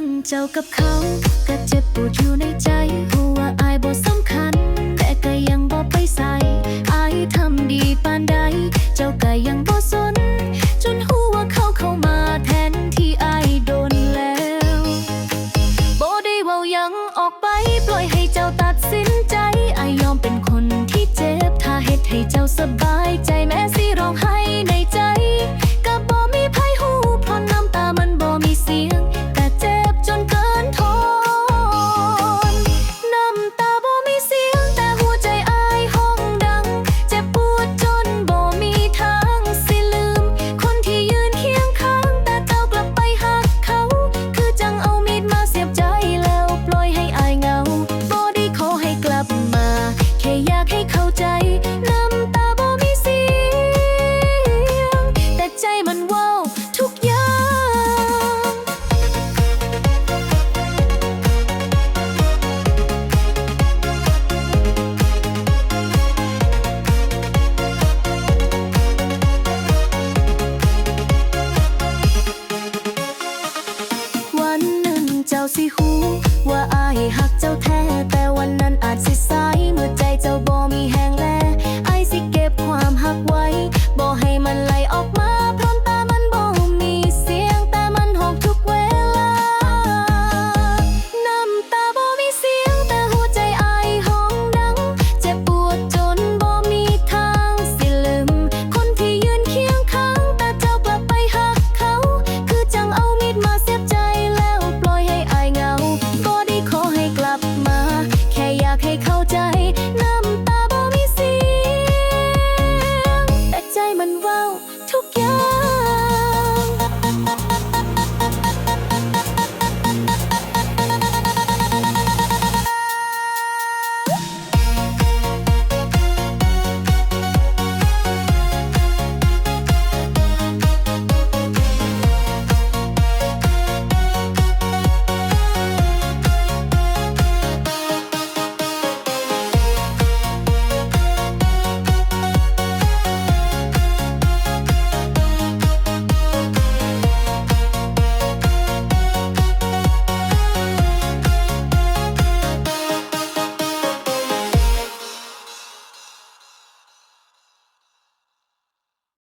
งเจ้ากับเขาก็เจ็บปวดอยู่ในใจหัวอายบ่สำคัญ 我爱喝酒